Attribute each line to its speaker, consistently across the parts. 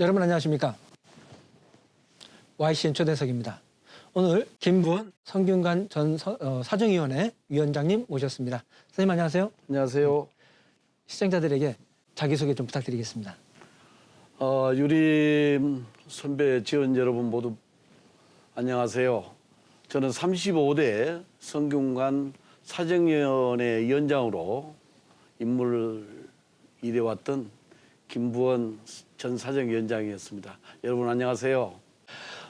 Speaker 1: 여러분 안녕하십니까? YCN 초대석입니다. 오늘 김부원 성균관 전 서- 어, 사정위원회 위원장님 모셨습니다. 선생님 안녕하세요.
Speaker 2: 안녕하세요.
Speaker 1: 시청자들에게 자기소개 좀 부탁드리겠습니다.
Speaker 2: 어, 유림 선배 지원 여러분 모두 안녕하세요. 저는 35대 성균관 사정위원회 위원장으로 임무를 일해왔던 김부원 전 사정위원장이었습니다. 여러분 안녕하세요.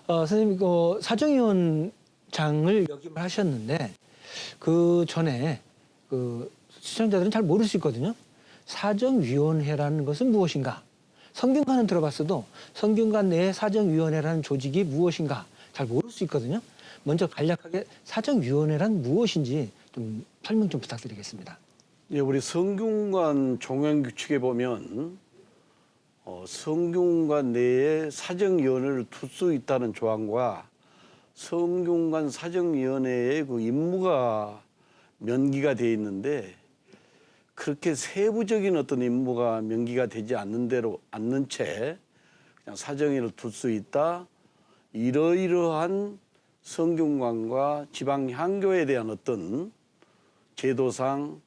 Speaker 1: 어, 선생님 그 사정위원장을 역임을 하셨는데 그 전에 그 시청자들은 잘 모를 수 있거든요. 사정위원회라는 것은 무엇인가? 성균관은 들어봤어도 성균관 내에 사정위원회라는 조직이 무엇인가 잘 모를 수 있거든요. 먼저 간략하게 사정위원회란 무엇인지 좀 설명 좀 부탁드리겠습니다.
Speaker 2: 예, 우리 성균관 종행 규칙에 보면 어, 성균관 내에 사정위원회를 둘 수 있다는 조항과 성균관 사정위원회의 그 임무가 명기가 돼 있는데 그렇게 세부적인 어떤 임무가 명기가 되지 않는 대로 않는 채 그냥 사정위를 둘 수 있다. 이러이러한 성균관과 지방 향교에 대한 어떤 제도상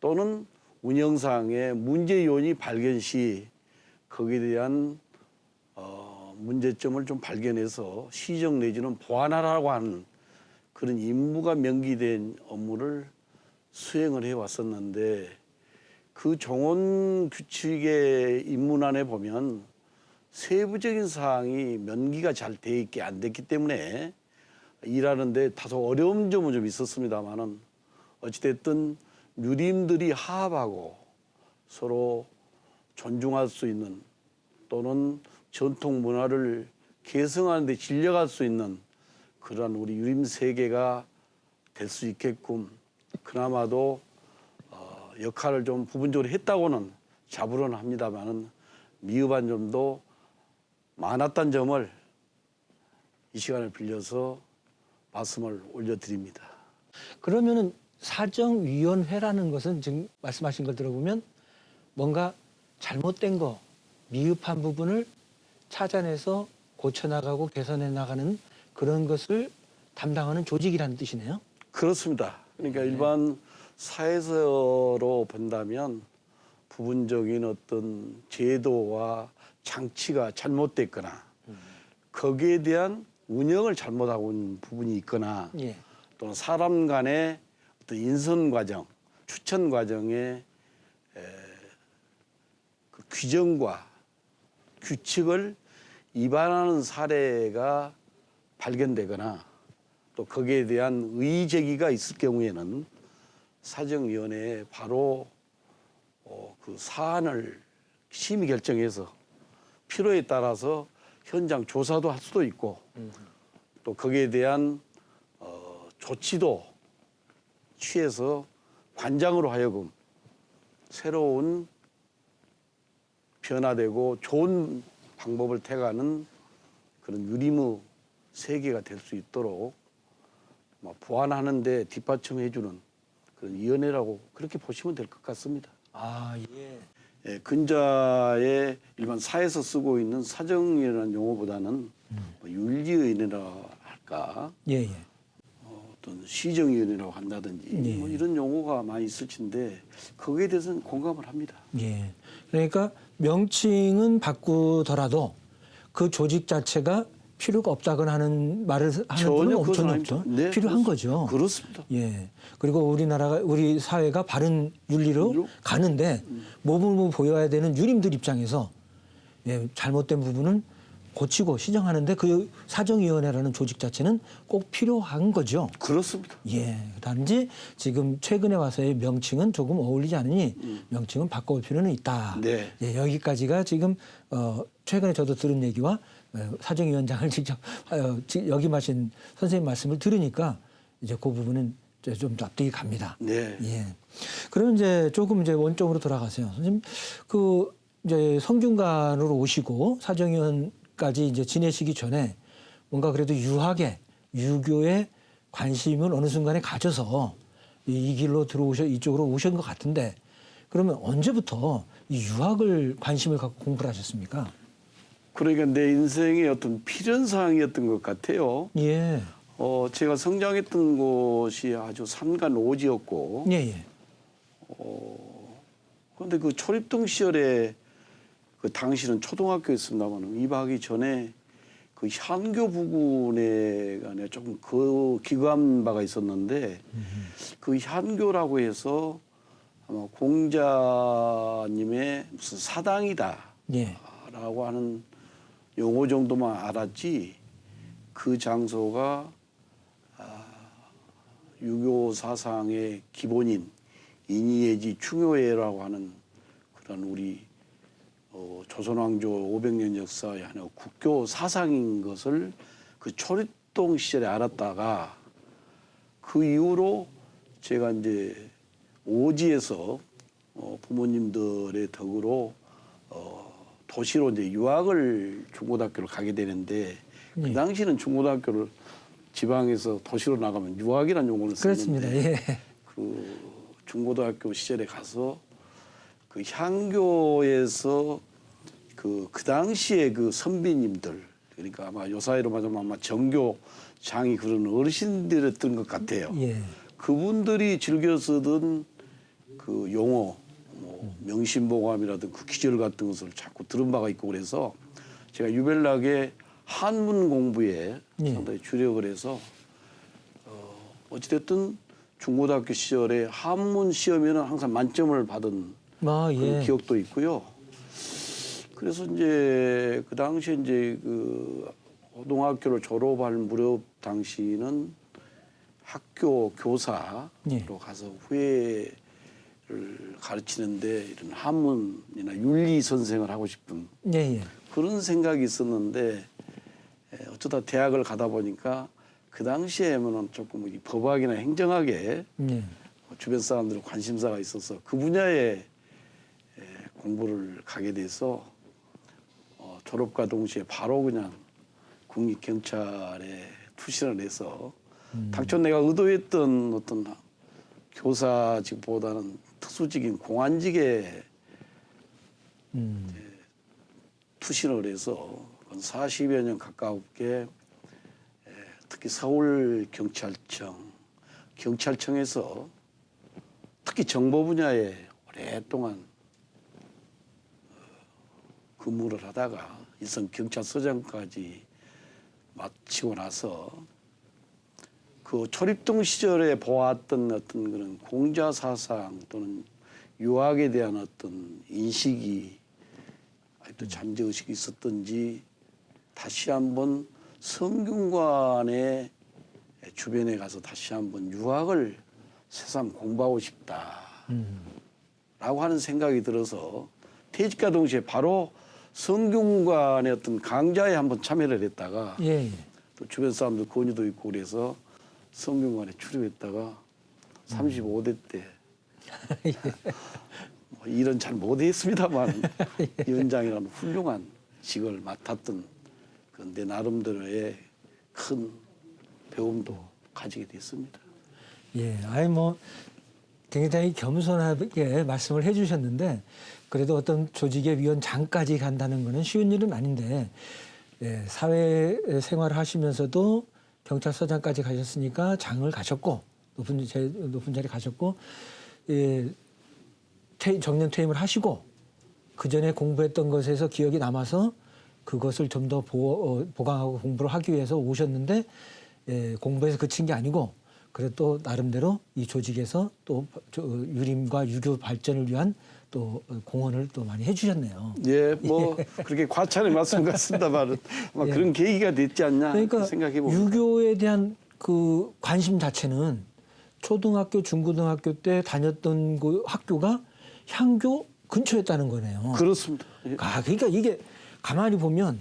Speaker 2: 또는 운영상의 문제 요인이 발견 시 거기에 대한 어, 문제점을 좀 발견해서 시정 내지는 보완하라고 하는 그런 임무가 명기된 업무를 수행을 해 왔었는데 그 종원 규칙의 입문안에 보면 세부적인 사항이 명기가 잘 돼 있게 안 됐기 때문에 일하는데 다소 어려운 점은 좀 있었습니다만은 어찌됐든 유림들이 화합하고 서로 존중할 수 있는 또는 전통 문화를 개성하는 데 진력할 수 있는 그러한 우리 유림 세계가 될 수 있게끔 그나마도 어, 역할을 좀 부분적으로 했다고는 자부는 합니다만은 미흡한 점도 많았던 점을 이 시간을 빌려서 말씀을 올려드립니다.
Speaker 1: 그러면은 사정위원회라는 것은 지금 말씀하신 걸 들어보면 뭔가 잘못된 거, 미흡한 부분을 찾아내서 고쳐나가고 개선해 나가는 그런 것을 담당하는 조직이라는 뜻이네요.
Speaker 2: 그렇습니다. 그러니까 일반 사회서로 본다면 부분적인 어떤 제도와 장치가 잘못됐거나 거기에 대한 운영을 잘못하고 있는 부분이 있거나
Speaker 1: 예.
Speaker 2: 또는 사람 간의 어떤 인선 과정, 추천 과정에 에, 그 규정과 규칙을 위반하는 사례가 발견되거나 또 거기에 대한 의의 제기가 있을 경우에는 사정위원회에 바로 어, 그 사안을 심의 결정해서 필요에 따라서 현장 조사도 할 수도 있고 또 거기에 대한 어, 조치도 취해서 관장으로 하여금 새로운 변화되고 좋은 방법을 택하는 그런 유리무 세계가 될 수 있도록 뭐 보완하는 데 뒷받침해주는 그런 위원회라고 그렇게 보시면 될 것 같습니다.
Speaker 1: 아, 예.
Speaker 2: 예, 근자에 일반 사에서 쓰고 있는 사정이라는 용어보다는 뭐 윤리위원회라 할까
Speaker 1: 예, 예.
Speaker 2: 어, 어떤 시정위원회라고 한다든지
Speaker 1: 예.
Speaker 2: 뭐 이런 용어가 많이 있을 텐데 거기에 대해서는 공감을 합니다.
Speaker 1: 예. 그러니까 명칭은 바꾸더라도 그 조직 자체가 필요가 없다거나 하는 말을 하는 분은 엄청 없죠.
Speaker 2: 네,
Speaker 1: 필요한
Speaker 2: 그렇습-
Speaker 1: 거죠.
Speaker 2: 그렇습니다.
Speaker 1: 예. 그리고 우리나라가 우리 사회가 바른 윤리로
Speaker 2: 윤리로?
Speaker 1: 가는데 모범을 보여야 되는 유림들 입장에서 예, 잘못된 부분은 고치고 시정하는데 그 사정위원회라는 조직 자체는 꼭 필요한 거죠.
Speaker 2: 그렇습니다.
Speaker 1: 예. 단지 지금 최근에 와서의 명칭은 조금 어울리지 않으니 명칭은 바꿔올 필요는 있다.
Speaker 2: 네.
Speaker 1: 예, 여기까지가 지금 어, 최근에 저도 들은 얘기와 어, 사정위원장을 직접 어, 지- 역임하신 선생님 말씀을 들으니까 이제 그 부분은 좀 납득이 갑니다.
Speaker 2: 네.
Speaker 1: 예. 그러면 이제 조금 이제 원점으로 돌아가세요. 선생님, 그 이제 성균관으로 오시고 사정위원 까지 이제 지내시기 전에 뭔가 그래도 유학에 유교에 관심을 어느 순간에 가져서 이, 이 길로 들어오셔 이쪽으로 오신 것 같은데 그러면 언제부터 이 유학을 관심을 갖고 공부를 하셨습니까?
Speaker 2: 그러니까 내 인생의 어떤 필연 사항이었던 것 같아요.
Speaker 1: 예.
Speaker 2: 어, 제가 성장했던 곳이 아주 산간 오지였고,
Speaker 1: 예, 예.
Speaker 2: 그런데 그 초립동 시절에 그 당시는 초등학교였습니다만 입학하기 전에 그 향교 부근에 간에 조금 그 기관 바가 있었는데 그 향교라고 해서 아마 공자님의 무슨 사당이다.
Speaker 1: 예.
Speaker 2: 라고 하는 용어 정도만 알았지 그 장소가 아, 유교 사상의 기본인 인이예지 충효예라고 하는 그런 우리 어, 조선왕조 500년 역사의 하나 국교 사상인 것을 그 초립동 시절에 알았다가 그 이후로 제가 이제 오지에서 어, 부모님들의 덕으로 어, 도시로 이제 유학을 중고등학교를 가게 되는데
Speaker 1: 예.
Speaker 2: 그 당시는 중고등학교를 지방에서 도시로 나가면 유학이라는 용어를
Speaker 1: 그렇습니다.
Speaker 2: 쓰는데
Speaker 1: 예.
Speaker 2: 그 중고등학교 시절에 가서 그 향교에서 그, 그 당시에 그 선비님들 그러니까 아마 요사이로 말하면 아마 정교장이 그런 어르신들이었던 것 같아요.
Speaker 1: 예.
Speaker 2: 그분들이 즐겨 쓰던 그 용어, 뭐 명심보감이라든 그 기절 같은 것을 자꾸 들은 바가 있고 그래서 제가 유별나게 한문 공부에
Speaker 1: 예.
Speaker 2: 상당히 주력을 해서 어, 어찌됐든 중고등학교 시절에 한문 시험에는 항상 만점을 받은
Speaker 1: 아,
Speaker 2: 그런
Speaker 1: 예.
Speaker 2: 기억도 있고요. 그래서 이제 그 당시에 이제 그 고등학교를 졸업할 무렵 당시는 학교 교사로
Speaker 1: 예.
Speaker 2: 가서 후회를 가르치는데 이런 한문이나 윤리 선생을 하고 싶은
Speaker 1: 예, 예.
Speaker 2: 그런 생각이 있었는데 에, 어쩌다 대학을 가다 보니까 그 당시에는 조금 이 법학이나 행정학에
Speaker 1: 예.
Speaker 2: 주변 사람들 관심사가 있어서 그 분야에 에, 공부를 가게 돼서 어, 졸업과 동시에 바로 그냥 국립경찰에 투신을 해서 당초 내가 의도했던 어떤 교사직보다는 특수직인 공안직에
Speaker 1: 음.
Speaker 2: 투신을 해서 한 40여 년 가깝게 에, 특히 서울 경찰청 경찰청에서 특히 정보 분야에 오랫동안 어, 근무를 하다가 이선 경찰서장까지 마치고 나서 그 초립동 시절에 보았던 어떤 그런 공자 사상 또는 유학에 대한 어떤 인식이 아직도 잠재의식이 있었던지 다시 한번 성균관의 주변에 가서 다시 한번 유학을 새삼 공부하고 싶다 라고
Speaker 1: 음.
Speaker 2: 하는 생각이 들어서 퇴직과 동시에 바로 성균관의 어떤 강좌에 한번 참여를 했다가
Speaker 1: 예, 예.
Speaker 2: 또 주변 사람들 권유도 있고 그래서 성균관에 출입했다가 35대 때 뭐 일은 잘 못했습니다만 위원장이라는 훌륭한 직을 맡았던 그내 나름대로의 큰 배움도 가지게 됐습니다.
Speaker 1: 예, 아니 뭐 굉장히 겸손하게 말씀을 해주셨는데 그래도 어떤 조직의 위원장까지 간다는 거는 쉬운 일은 아닌데 예, 사회 생활을 하시면서도 경찰서장까지 가셨으니까 장을 가셨고 높은 제 높은 자리 가셨고 예, 퇴, 정년 퇴임을 하시고 그 전에 공부했던 것에서 기억이 남아서 그것을 좀더 어, 보강하고 공부를 하기 위해서 오셨는데 예, 공부에서 그친 게 아니고 그래도 또 나름대로 이 조직에서 또 저, 유림과 유교 발전을 위한 또 공헌을 또 많이 해주셨네요.
Speaker 2: 예, 뭐 그렇게 과찬의 말씀 같습니다만 아마
Speaker 1: 예.
Speaker 2: 그런 계기가 됐지 않나
Speaker 1: 그러니까
Speaker 2: 생각해 봅니다.
Speaker 1: 유교에 대한 그 관심 자체는 초등학교, 중고등학교 때 다녔던 그 학교가 향교 근처였다는 거네요.
Speaker 2: 그렇습니다. 예.
Speaker 1: 아, 그러니까 이게 가만히 보면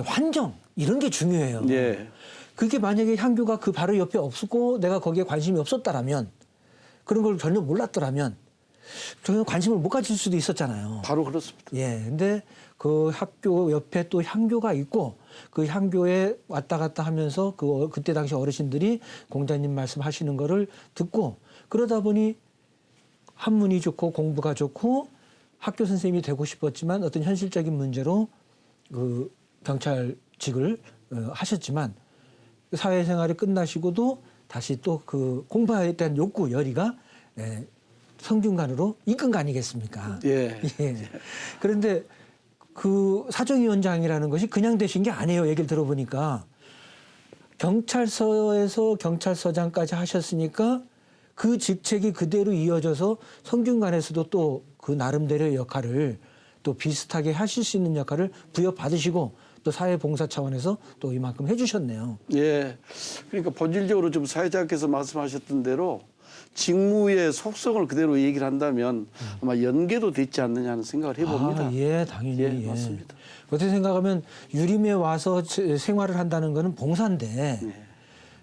Speaker 1: 환경 이런 게 중요해요.
Speaker 2: 예.
Speaker 1: 그게 만약에 향교가 그 바로 옆에 없었고 내가 거기에 관심이 없었다라면 그런 걸 전혀 몰랐더라면 전혀 관심을 못 가질 수도 있었잖아요.
Speaker 2: 바로 그렇습니다.
Speaker 1: 예. 근데 그 학교 옆에 또 향교가 있고 그 향교에 왔다 갔다 하면서 그 어- 그때 당시 어르신들이 공자님 말씀하시는 거를 듣고 그러다 보니 한문이 좋고 공부가 좋고 학교 선생님이 되고 싶었지만 어떤 현실적인 문제로 그 경찰직을 어, 하셨지만 사회생활이 끝나시고도 다시 또 그 공부에 대한 욕구 열의가 예, 성균관으로 이끈 거 아니겠습니까?
Speaker 2: 예.
Speaker 1: 예. 그런데 그 사정위원장이라는 것이 그냥 되신 게 아니에요. 얘기를 들어보니까 경찰서에서 경찰서장까지 하셨으니까 그 직책이 그대로 이어져서 성균관에서도 또 그 나름대로의 역할을 또 비슷하게 하실 수 있는 역할을 부여받으시고 또 사회봉사 차원에서 또 이만큼 해주셨네요.
Speaker 2: 예. 그러니까 본질적으로 좀 사회자께서 말씀하셨던 대로 직무의 속성을 그대로 얘기를 한다면 아마 연계도 되지 않느냐는 생각을 해봅니다.
Speaker 1: 아, 예, 당연히.
Speaker 2: 예, 맞습니다.
Speaker 1: 어떻게 생각하면 유림에 와서 제- 생활을 한다는 거는 봉사인데
Speaker 2: 네.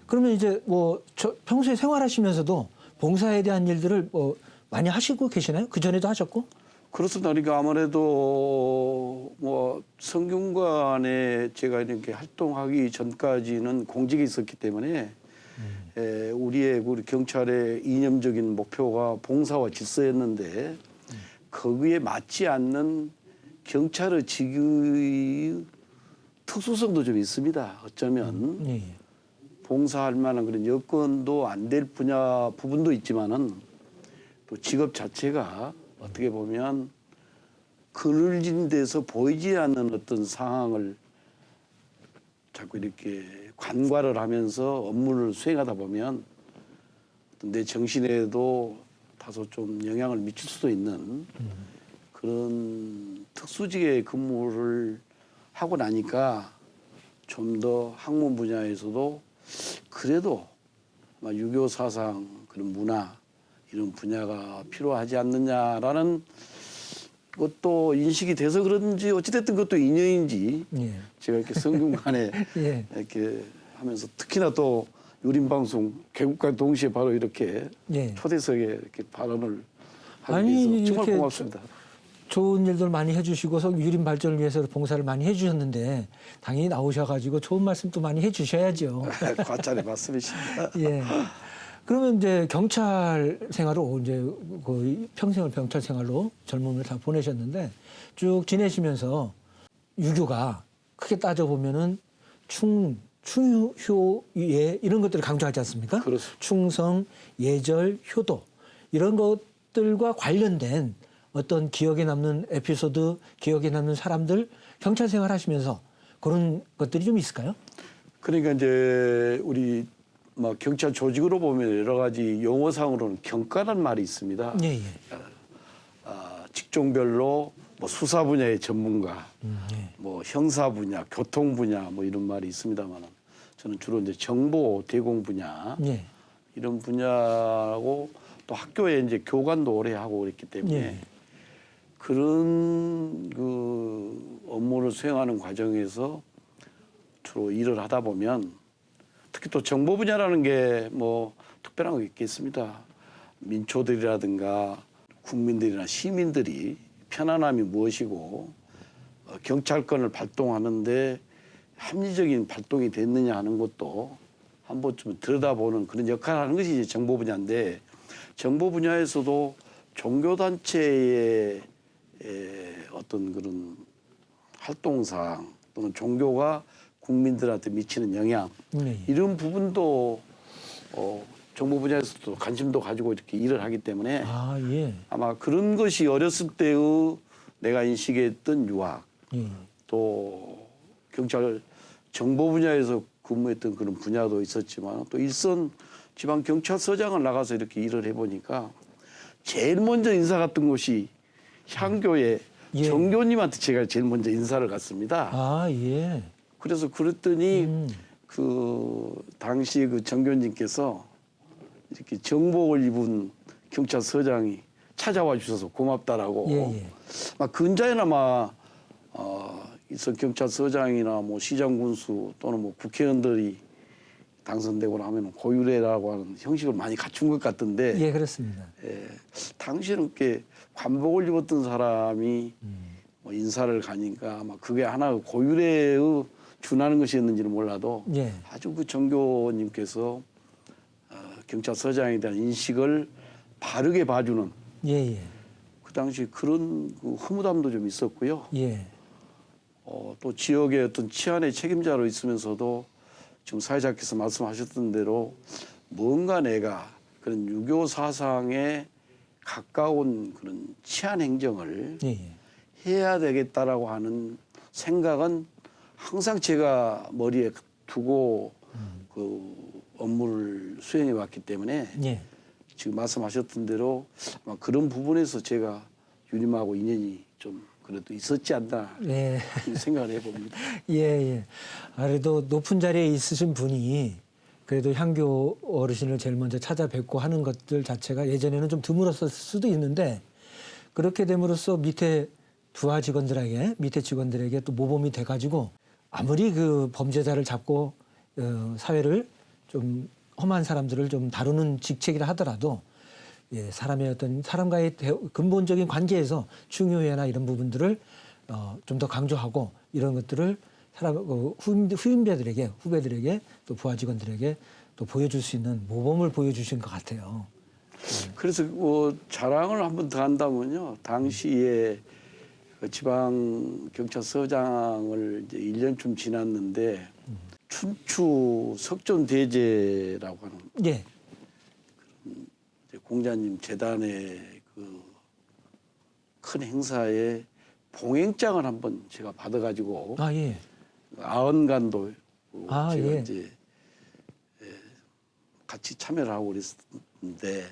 Speaker 1: 그러면 이제 뭐저 평소에 생활하시면서도 봉사에 대한 일들을 뭐 많이 하시고 계시나요? 그 전에도 하셨고?
Speaker 2: 그렇습니다. 그러니까 아무래도 뭐 성균관에 제가 이렇게 활동하기 전까지는 공직에 있었기 때문에 에, 우리의 우리 경찰의 이념적인 목표가 봉사와 질서였는데 거기에 맞지 않는 경찰의 직의 특수성도 좀 있습니다. 어쩌면
Speaker 1: 예, 예.
Speaker 2: 봉사할 만한 그런 여건도 안 될 분야 부분도 있지만은 또 직업 자체가 어떻게 보면 그늘진 데서 보이지 않는 어떤 상황을 자꾸 이렇게 관과를 하면서 업무를 수행하다 보면 어떤 내 정신에도 다소 좀 영향을 미칠 수도 있는 그런 특수직의 근무를 하고 나니까 좀 더 학문 분야에서도 그래도 유교 사상 그런 문화 이런 분야가 필요하지 않느냐라는 것도 인식이 돼서 그런지 어찌됐든 그것도 인연인지
Speaker 1: 예.
Speaker 2: 제가 이렇게 성균관에
Speaker 1: 예.
Speaker 2: 이렇게 하면서 특히나 또 유림방송 개국과 동시에 바로 이렇게
Speaker 1: 예.
Speaker 2: 초대석에 이렇게 발언을
Speaker 1: 아니,
Speaker 2: 정말 고맙습니다.
Speaker 1: 좋은 일들 많이 해주시고서 유림 발전을 위해서 봉사를 많이 해주셨는데 당연히 나오셔가지고 좋은 말씀도 많이 해주셔야죠.
Speaker 2: 과찬의 말씀이십니다.
Speaker 1: 예. 그러면 이제 경찰 생활을 이제 거의 평생을 경찰 생활로 젊음을 다 보내셨는데 쭉 지내시면서 유교가 크게 따져 보면은 충 충효 예 이런 것들을 강조하지 않습니까?
Speaker 2: 그렇습니다.
Speaker 1: 충성, 예절, 효도 이런 것들과 관련된 어떤 기억에 남는 에피소드, 기억에 남는 사람들 경찰 생활 하시면서 그런 것들이 좀 있을까요?
Speaker 2: 그러니까 이제 우리 뭐 경찰 조직으로 보면 여러 가지 용어상으로는 경과란 말이 있습니다.
Speaker 1: 예, 예.
Speaker 2: 아, 직종별로 뭐 수사 분야의 전문가,
Speaker 1: 음, 예.
Speaker 2: 뭐 형사 분야, 교통 분야 뭐 이런 말이 있습니다만 저는 주로 이제 정보 대공 분야
Speaker 1: 예.
Speaker 2: 이런 분야고 또 학교에 이제 교관도 오래 하고 그랬기 때문에
Speaker 1: 예.
Speaker 2: 그런 그 업무를 수행하는 과정에서 주로 일을 하다 보면 특히 또 정보 분야라는 게 뭐 특별한 거 있겠습니다. 민초들이라든가 국민들이나 시민들이 편안함이 무엇이고 어, 경찰권을 발동하는데 합리적인 발동이 됐느냐 하는 것도 한 번쯤 들여다보는 그런 역할을 하는 것이 이제 정보 분야인데 정보 분야에서도 종교 단체의 에, 어떤 그런 활동상 또는 종교가 국민들한테 미치는 영향
Speaker 1: 예, 예.
Speaker 2: 이런 부분도 어, 정보 분야에서도 관심도 가지고 이렇게 일을 하기 때문에
Speaker 1: 아, 예.
Speaker 2: 아마 그런 것이 어렸을 때의 내가 인식했던 유학
Speaker 1: 예.
Speaker 2: 또 경찰 정보 분야에서 근무했던 그런 분야도 있었지만 또 일선 지방 경찰서장을 나가서 이렇게 일을 해보니까 제일 먼저 인사 갔던 곳이 향교의
Speaker 1: 예.
Speaker 2: 정교님한테 제가 제일 먼저 인사를 갔습니다.
Speaker 1: 아, 예.
Speaker 2: 그래서 그랬더니
Speaker 1: 음.
Speaker 2: 그 당시 그 정교님께서 이렇게 정복을 입은 경찰서장이 찾아와 주셔서 고맙다라고
Speaker 1: 예, 예.
Speaker 2: 막 근자에나마 어, 이선 경찰서장이나 뭐 시장 군수 또는 뭐 국회의원들이 당선되고 나면 고유례라고 하는 형식을 많이 갖춘 것 같던데
Speaker 1: 예, 그렇습니다.
Speaker 2: 예, 당시에는 꽤 관복을 입었던 사람이 뭐 인사를 가니까 아마 그게 하나의 고유례의 준하는 것이었는지는 몰라도
Speaker 1: 예.
Speaker 2: 아주 그 정교님께서 어, 경찰서장에 대한 인식을 바르게 봐주는
Speaker 1: 예, 예.
Speaker 2: 그 당시 그런 그 허무담도 좀 있었고요.
Speaker 1: 예.
Speaker 2: 어, 또 지역의 어떤 치안의 책임자로 있으면서도 지금 사회자께서 말씀하셨던 대로 뭔가 내가 그런 유교 사상에 가까운 그런 치안 행정을
Speaker 1: 예, 예.
Speaker 2: 해야 되겠다라고 하는 생각은 항상 제가 머리에 두고 그 업무를 수행해 왔기 때문에
Speaker 1: 예.
Speaker 2: 지금 말씀하셨던 대로 아마 그런 부분에서 제가 유림하고 인연이 좀 그래도 있었지 않나
Speaker 1: 예.
Speaker 2: 생각을 해봅니다.
Speaker 1: 예, 예. 아, 그래도 높은 자리에 있으신 분이 그래도 향교 어르신을 제일 먼저 찾아뵙고 하는 것들 자체가 예전에는 좀 드물었을 수도 있는데 그렇게 됨으로써 밑에 부하 직원들에게 밑에 직원들에게 또 모범이 돼가지고 아무리 그 범죄자를 잡고 어, 사회를 좀 험한 사람들을 좀 다루는 직책이라 하더라도 예, 사람의 어떤 사람과의 대- 근본적인 관계에서 중요해나 이런 부분들을 어, 좀 더 강조하고 이런 것들을 사람 어, 후임, 후임자들에게 후배들에게 또 부하 직원들에게 또 보여줄 수 있는 모범을 보여주신 것 같아요.
Speaker 2: 그래서 뭐 자랑을 한번 더 한다면요. 당시에 그 지방 경찰서장을 이제 1년쯤 지났는데 춘추 석존 대제라고 하는
Speaker 1: 예,
Speaker 2: 공자님 재단의 그 큰 행사에 봉행장을 한번 제가 받아가지고
Speaker 1: 아 예,
Speaker 2: 아언간도
Speaker 1: 아,
Speaker 2: 제가
Speaker 1: 예.
Speaker 2: 이제 예, 같이 참여를 하고 그랬는데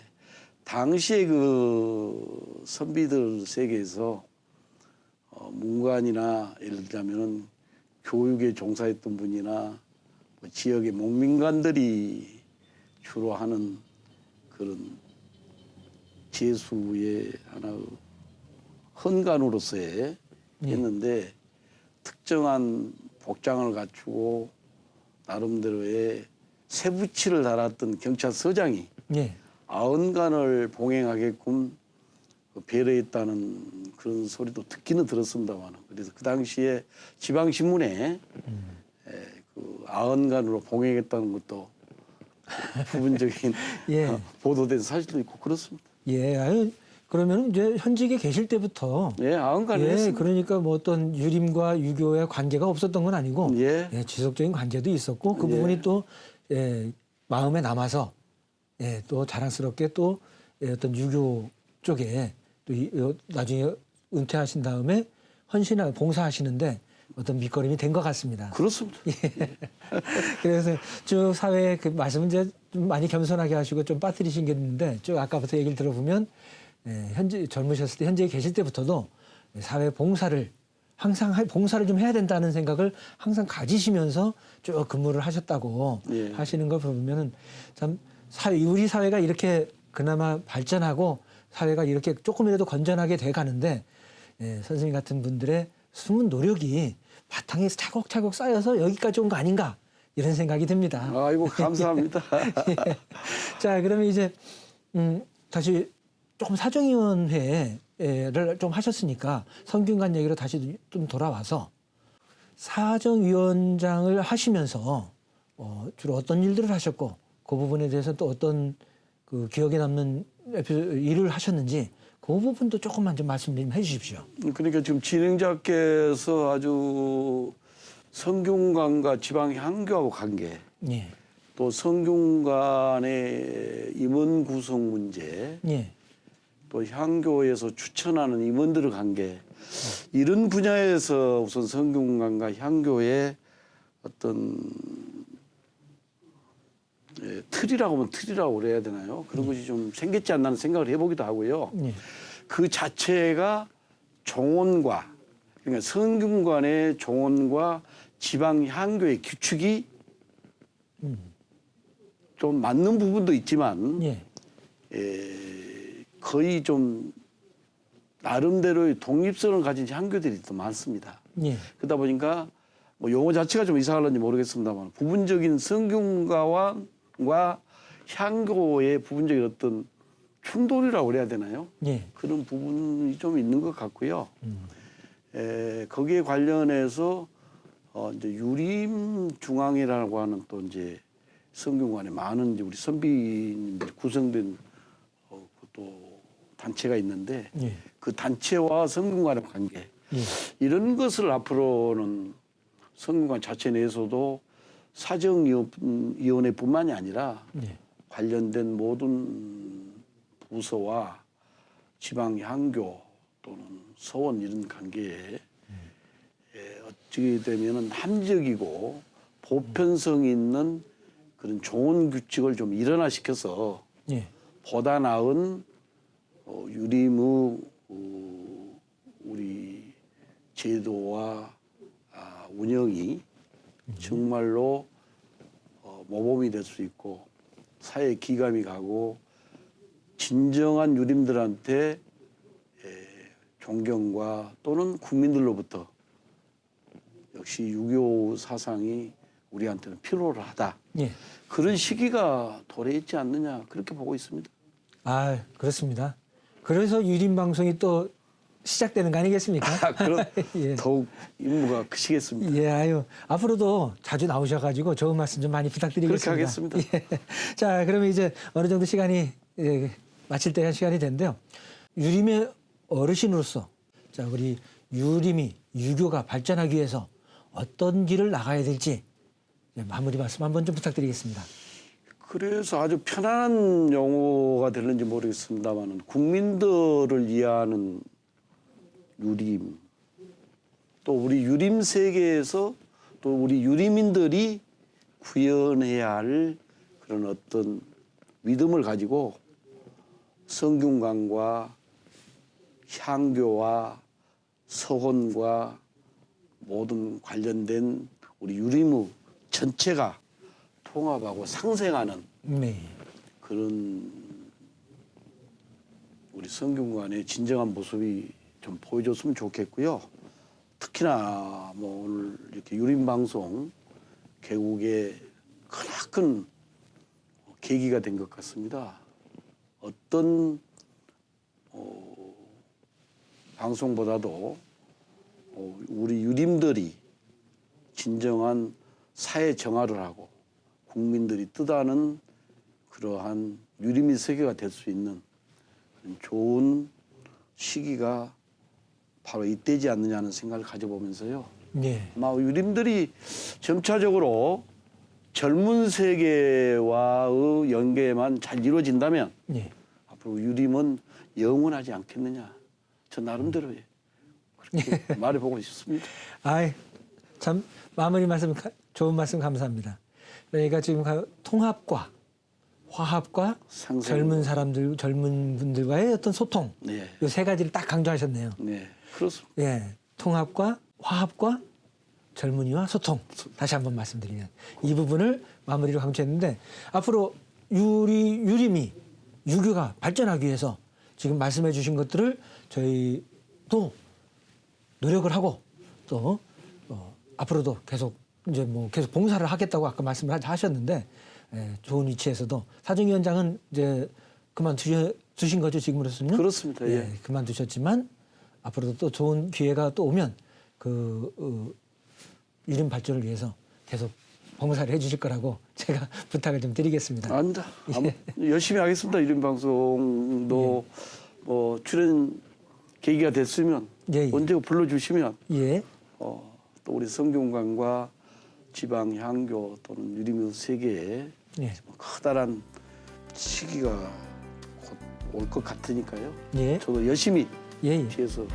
Speaker 2: 당시에 그 선비들 세계에서 어, 문관이나 예를 들자면은 교육에 종사했던 분이나 뭐 지역의 목민관들이 주로 하는 그런 재수의 하나의 헌관으로서의
Speaker 1: 예.
Speaker 2: 했는데 특정한 복장을 갖추고 나름대로의 세부치를 달았던 경찰서장이
Speaker 1: 예,
Speaker 2: 아흔간을 봉행하게끔 그 배려했다는 그런 소리도 듣기는 들었습니다만 그래서 그 당시에 지방 신문에 그 아흔간으로 봉행했다는 것도 부분적인
Speaker 1: 예.
Speaker 2: 어, 보도된 사실도 있고 그렇습니다.
Speaker 1: 예. 아유, 그러면 이제 현직에 계실 때부터
Speaker 2: 예, 아흔간을
Speaker 1: 예,
Speaker 2: 했습니다.
Speaker 1: 그러니까 뭐 어떤 유림과 유교의 관계가 없었던 건 아니고
Speaker 2: 예.
Speaker 1: 예, 지속적인 관계도 있었고 그
Speaker 2: 예.
Speaker 1: 부분이 또 예, 마음에 남아서 예, 또 자랑스럽게 또 예, 어떤 유교 쪽에 또 이, 어, 나중에 은퇴하신 다음에 헌신하 봉사하시는데 어떤 밑거름이 된 것 같습니다.
Speaker 2: 그렇습니다.
Speaker 1: 그래서 쭉 사회에 그 말씀은 이제 좀 많이 겸손하게 하시고 좀 빠뜨리신 게 있는데 쭉 아까부터 얘기를 들어보면 예, 현재 젊으셨을 때 현재 계실 때부터도 사회 봉사를 항상 할- 봉사를 좀 해야 된다는 생각을 항상 가지시면서 쭉 근무를 하셨다고
Speaker 2: 예.
Speaker 1: 하시는 걸 보면은 참 사회, 우리 사회가 이렇게 그나마 발전하고 사회가 이렇게 조금이라도 건전하게 돼 가는데 예, 선생님 같은 분들의 숨은 노력이 바탕에 차곡차곡 쌓여서 여기까지 온 거 아닌가 이런 생각이 듭니다.
Speaker 2: 아이고 감사합니다.
Speaker 1: 자, 그러면 이제 음, 다시 조금 사정위원회를 좀 하셨으니까 성균관 얘기로 다시 좀 돌아와서 사정위원장을 하시면서 어, 주로 어떤 일들을 하셨고 그 부분에 대해서 또 어떤 그 기억에 남는 일을 하셨는지 그 부분도 조금만 좀 말씀 좀 해주십시오.
Speaker 2: 그러니까 지금 진행자께서 아주 성균관과 지방 향교하고 관계,
Speaker 1: 예,
Speaker 2: 또 성균관의 임원 구성 문제,
Speaker 1: 예,
Speaker 2: 또 향교에서 추천하는 임원들의 관계 이런 분야에서 우선 성균관과 향교의 어떤 예, 틀이라고 하면 틀이라고 그래야 되나요? 그런 것이 좀 생겼지 않나 하는 생각을 해보기도 하고요.
Speaker 1: 예,
Speaker 2: 그 자체가 종원과 그러니까 성균관의 종원과 지방 향교의 규칙이 좀 맞는 부분도 있지만
Speaker 1: 예,
Speaker 2: 에, 거의 좀 나름대로의 독립성을 가진 향교들이 또 많습니다.
Speaker 1: 예,
Speaker 2: 그러다 보니까 뭐 용어 자체가 좀 이상할런지 모르겠습니다만 부분적인 성균가와 과 향교의 부분적인 어떤 충돌이라고 그래야 되나요?
Speaker 1: 예,
Speaker 2: 그런 부분이 좀 있는 것 같고요. 에, 거기에 관련해서 어, 이제 유림 중앙이라고 하는 또 이제 성균관에 많은 이제 우리 선비님들 구성된 어, 또 단체가 있는데
Speaker 1: 예,
Speaker 2: 그 단체와 성균관의 관계
Speaker 1: 예.
Speaker 2: 이런 것을 앞으로는 성균관 자체 내에서도 사정위원회뿐만이 아니라
Speaker 1: 예.
Speaker 2: 관련된 모든 부서와 지방 향교 또는 서원 이런 관계에 예, 어찌게 되면은 합리적이고 보편성 있는 그런 좋은 규칙을 좀 일어나시켜서
Speaker 1: 예.
Speaker 2: 보다 나은 어, 유리무 어, 우리 제도와 아, 운영이 정말로 어, 모범이 될 수 있고 사회 기감이 가고 진정한 유림들한테 에, 존경과 또는 국민들로부터 역시 유교 사상이 우리한테는 필요하다.
Speaker 1: 예.
Speaker 2: 그런 시기가 도래했지 않느냐 그렇게 보고 있습니다.
Speaker 1: 아, 그렇습니다. 그래서 유림 방송이 또 시작되는 거 아니겠습니까?
Speaker 2: 아, 그런
Speaker 1: 예.
Speaker 2: 더욱 임무가 크시겠습니다.
Speaker 1: 예, 아유. 앞으로도 자주 나오셔가지고 좋은 말씀 좀 많이 부탁드리겠습니다.
Speaker 2: 그렇게 하겠습니다.
Speaker 1: 예. 자, 그러면 이제 어느 정도 시간이 예, 마칠 때한 시간이 됐는데요. 유림의 어르신으로서 자, 우리 유림이 유교가 발전하기 위해서 어떤 길을 나가야 될지 예, 마무리 말씀 한번 좀 부탁드리겠습니다.
Speaker 2: 그래서 아주 편안한 용어가 될는지 모르겠습니다만 국민들을 이해하는 유림 또 우리 유림 세계에서 또 우리 유림인들이 구현해야 할 그런 어떤 믿음을 가지고 성균관과 향교와 서혼과 모든 관련된 우리 유림의 전체가 통합하고 상생하는
Speaker 1: 네.
Speaker 2: 그런 우리 성균관의 진정한 모습이 좀 보여줬으면 좋겠고요. 특히나 뭐 오늘 이렇게 유림 방송 개국의 크나큰 계기가 된 것 같습니다. 어떤 어, 방송보다도 어, 우리 유림들이 진정한 사회 정화를 하고 국민들이 뜻하는 그러한 유림의 세계가 될 수 있는 좋은 시기가 바로 이때지 않느냐는 생각을 가져보면서요.
Speaker 1: 예.
Speaker 2: 아마 유림들이 점차적으로 젊은 세계와의 연계만 잘 이루어진다면
Speaker 1: 예.
Speaker 2: 앞으로 유림은 영원하지 않겠느냐. 저 나름대로 그렇게 말해보고 싶습니다.
Speaker 1: 아이, 참 마무리 말씀 가- 좋은 말씀 감사합니다. 저희가 지금 가- 통합과 화합과
Speaker 2: 상생.
Speaker 1: 젊은 사람들, 젊은 분들과의 어떤 소통
Speaker 2: 네,
Speaker 1: 이세 가지를 딱 강조하셨네요.
Speaker 2: 네, 그렇습니다.
Speaker 1: 예, 통합과 화합과 젊은이와 소통 다시 한번 말씀드리면 이 부분을 마무리로 강조했는데 앞으로 유리 유림이 유교가 발전하기 위해서 지금 말씀해 주신 것들을 저희도 노력을 하고 또 어, 앞으로도 계속 이제 뭐 계속 봉사를 하겠다고 아까 말씀을 하- 하셨는데 예, 좋은 위치에서도 사정위원장은 이제 그만 두신 거죠 지금으로서는
Speaker 2: 그렇습니다. 예.
Speaker 1: 예, 그만두셨지만 앞으로도 또 좋은 기회가 또 오면 그 어, 유림 발전을 위해서 계속 봉사를 해주실 거라고 제가 부탁을 좀 드리겠습니다.
Speaker 2: 아닙니다. 아무- 열심히 하겠습니다. 이런 방송도 뭐 출연 계기가 됐으면
Speaker 1: 예, 예.
Speaker 2: 언제 불러주시면
Speaker 1: 예,
Speaker 2: 어, 또 우리 성균관과 지방 향교 또는 유리묘 세계에
Speaker 1: 예,
Speaker 2: 커다란 시기가 곧 올 것 같으니까요.
Speaker 1: 예,
Speaker 2: 저도 열심히
Speaker 1: 예, 예.
Speaker 2: 뒤에서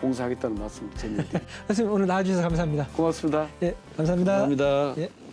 Speaker 2: 봉사하겠다는 말씀 드립니다.
Speaker 1: 선생님 오늘 나와주셔서 감사합니다.
Speaker 2: 고맙습니다.
Speaker 1: 예, 감사합니다.
Speaker 2: 감사합니다.
Speaker 1: 예.